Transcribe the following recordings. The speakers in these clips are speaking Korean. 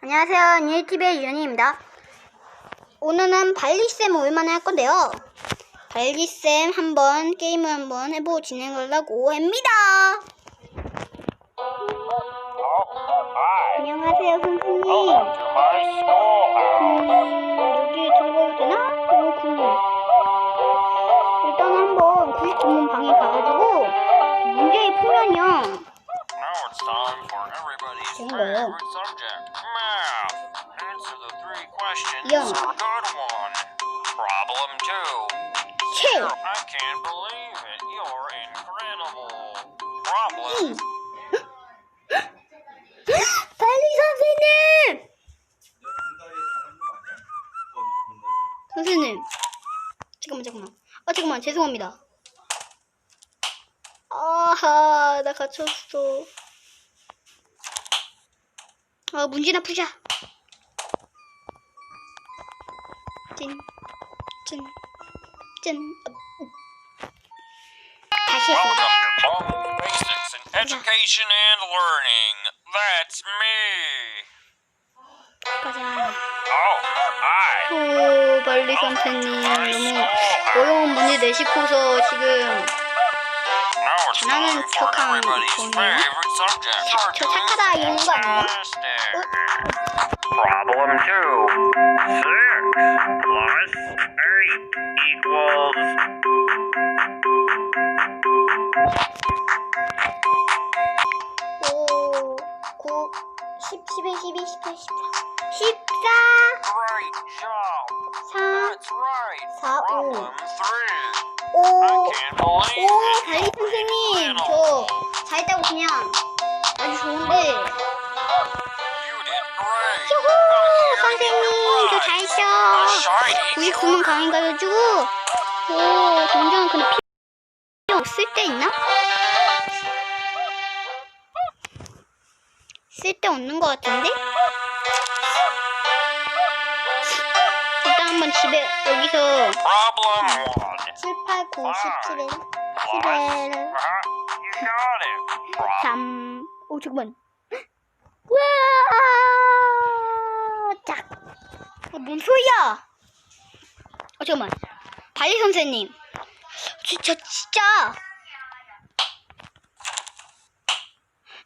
안녕하세요. 뉴티비의 유연입니다. 오늘은 발리쌤 오랜만에 할 건데요. 발리쌤 한번 게임을 한번 해보고 진행을 하고 합니다. 안녕하세요, 선생님. 음, 여기 들어가도 되나? 오, 그 일단 한번 99문 방에 가가지고 문제를 풀면요. For everybody's three questions Yeah. for good one. Problem two. 칠. I can't believe it. You're incredible. Problem 빨리 선생님! 선생님. 잠깐만, 잠깐만. 아, 잠깐만. 죄송합니다. 아하, 나 갇혔어. 아, 문제나 푸자. 찐, 찐, 찐. 다시 해서. Basics in education and learning. That's me. 가자. 오, 발리 선생님 너무 어려운 문제 내시고서 지금 잘하는 척한 거네요. 저 착하다 이런 거 아니에요? 오, 9, 10, 11, 12, 13, 14. 14, Great job. 4, That's right. 사, 오. Problem three. 5. I can't believe 오, it. 달리 You're 선생님. 저 잘했다고 그냥 아주 좋은데. 선생님. 저 잘했어. prize. Shiny 99문 강의 가가지고. 오, 동전 근데 필요 없을 때 있나? 쓸데 없는 것 같은데? 일단 한번 집에 여기서 Problem one. 7, 8, 9, 10, 11, Plus. 11, Uh-huh. You got it. Problem 3, 오 잠깐만 와 짝. 어, 뭔 소리야? 어 잠깐만 발리 선생님 진짜 진짜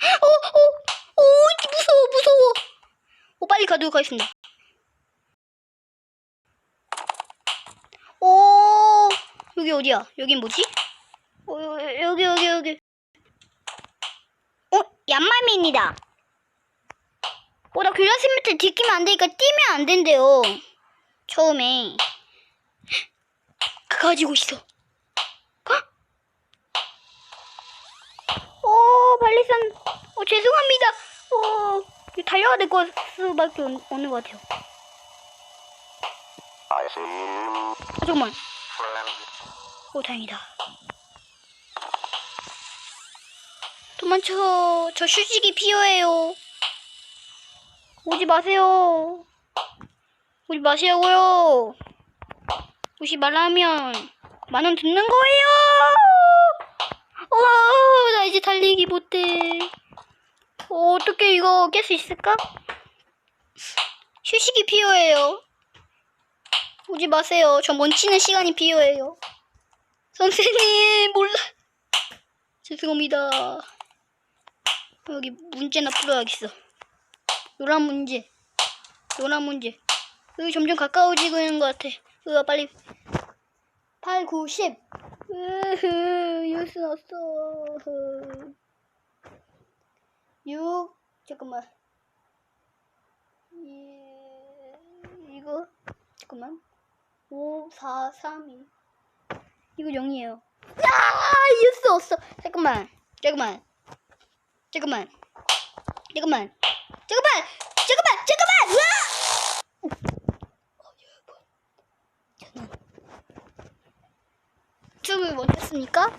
어, 어, 어, 무서워, 무서워. 어, 빨리 가도록 하겠습니다. 오, 여기 어디야? 여긴 뭐지? 어, 여기, 여기, 여기. 어, 얀말미입니다. 어, 나 글라스미트 디끼면 안 되니까 뛰면 안 된대요. 처음에. 그 가지고 있어. 가? 어, 발리선. 어, 죄송합니다. 어, 이거 달려야 될 것 수밖에 없- 없는 것 같아요. 아, 잠깐만. 오, 다행이다. 도망쳐. 저 휴식이 필요해요. 오지 마세요. 오지 마시라고요. 오지 말라면 만 원 듣는 거예요. 어, 나 이제 달리기 못해. 어, 어떻게 이거 깰 수 있을까? 휴식이 필요해요. 오지 마세요. 저 멈추는 시간이 필요해요. 선생님, 몰라. 죄송합니다. 여기 문제나 풀어야겠어. 노란 문제. 노란 문제. 여기 점점 가까워지고 있는 것 같아. 으아, 빨리. 8, 9, 10. 으흐, 유스 났어. 6, 잠깐만. 이, 이거, 잠깐만. 5, 4, 3, 2. 이거 0이에요. 아, 이길 수 없어. 잠깐만. 잠깐만. 잠깐만. 잠깐만. 잠깐만. 잠깐만. 잠깐만. 으아! 어, 여러분. 저는 춤을 못 했으니까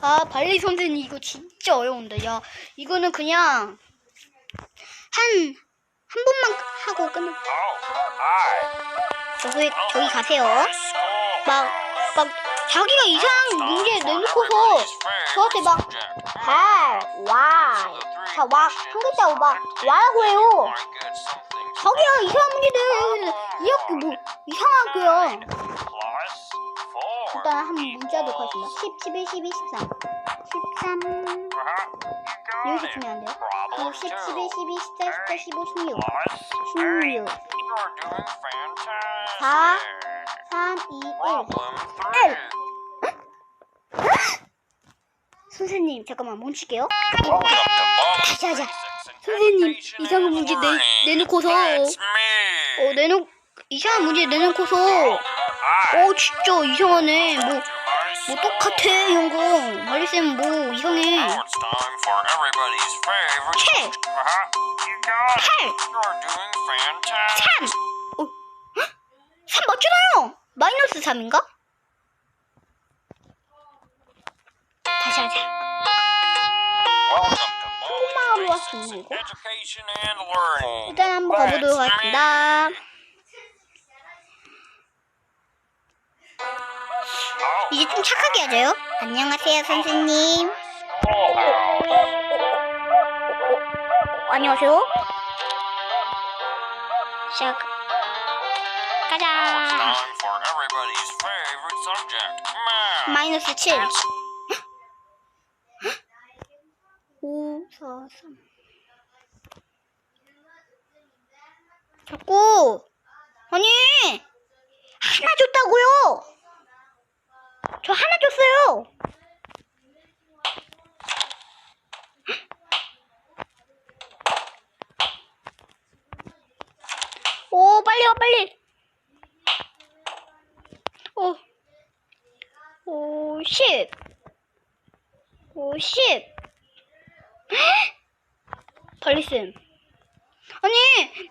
아, 발리 선생님 이거 진짜 어려운데. 야, 이거는 그냥 한 한 번만 하고 hi. 저기 저기 가세요. 막, 막, 자기가 이상한 문제 내놓고서 저한테 막 발, 와, 자, 와, 한 글자 막 와라고 해요. 자기가 이상한 문제 내요. 이 학교 뭐 이상하고요. 일단 한 문자 넣겠습니다. 10, 11, 12, 13. 13. 여기서 돼요? 그리고 10, 11, 12, 14, 15, 15, 16. 16. 4, 3, 2, 1. 선생님, 잠깐만 멈출게요. 다시 하자. 선생님, 이상한 문제 내, 내놓고서, 어, 내놓, 이상한 문제 내놓고서, 어, 진짜 이상하네. 뭐, 뭐 똑같아, 이런 거. 말리쌤 뭐, 이상해. Now it's time for everybody's favorite. 칠. You got it. 8, You're doing fantastic. 3. 어, 3 맞잖아요. 마이너스 3인가? 다시 하자. 왔습니다, Basics in 이거. 일단 한번 가보도록 하겠습니다. Oh, 이제 좀 착하게 하자요. 안녕하세요, 선생님. 안녕하세요. 시작. 가자. 마이너스 7. 5, 4, 3. 자꾸. 아니! 하나 줬다고요! 저 하나 줬어요! 오, 빨리 와, 빨리! 오. 50 50 발리쌤 아니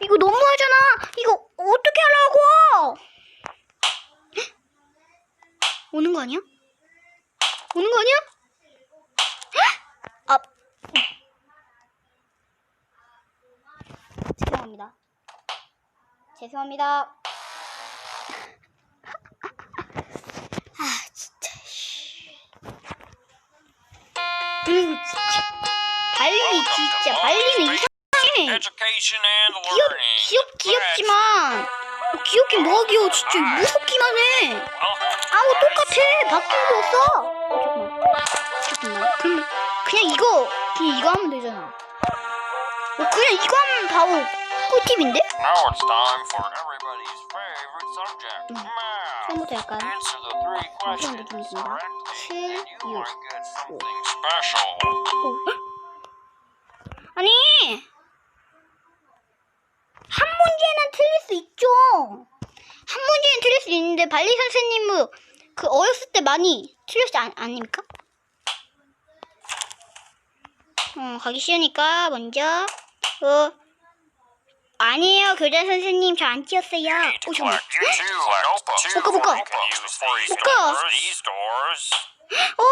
이거 너무하잖아 이거 어떻게 하라고 오는 거 아니야? 오는 거 아니야? 아 죄송합니다 죄송합니다 아 진짜 씨. 발림이 진짜 발림이 이상해. 귀엽 귀엽 귀엽지만 어, 귀엽긴 뭐가 귀여워 진짜 무섭기만 해. 아우 똑같아 바뀐 거 없어. 어, 잠깐만 잠깐만 그 그냥 이거 그냥 이거 하면 되잖아. 어, 그냥 이거 하면 바로 꿀팁인데? 음. 처음부터 약간 그런 느낌이 듭니다. 7, 6, 5. 아니 한 문제는 틀릴 수 있죠. 한 문제는 틀릴 수 있는데 발리 선생님은 그 어렸을 때 많이 틀렸지 않, 아닙니까? 어 가기 쉬우니까 먼저 어 아니에요 교장 선생님 저안 to 오 가. doors. These doors. 어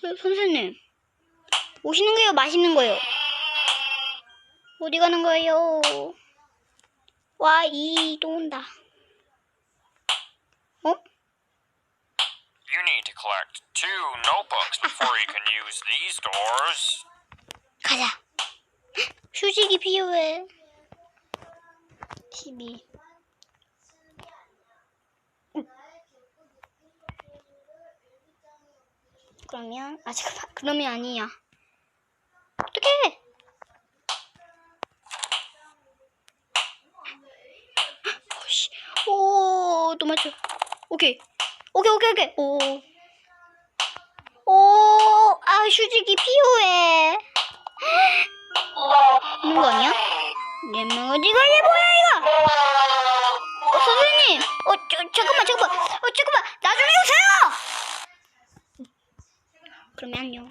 서- 선생님 오시는 거예요 마시는 거예요? 어디 가는 거예요? 와, 이 또 온다. 어? You need to collect two notebooks before you can use these doors. 가자. 휴식이 필요해. 12. 음. 그러면, 아, 잠깐만. 그러면 아니야. 어떡해! 씨. 오, 또 맞춰. 오케이. 오케이, 오케이, 오케이. 오. 오, 아, 휴직이 필요해. 있는 거 아니야? 내명 어디 가냐, 뭐야, 이거? 어, 선생님! 어, 저, 잠깐만, 잠깐만. 어, 잠깐만. 나중에 오세요! 그러면 안녕.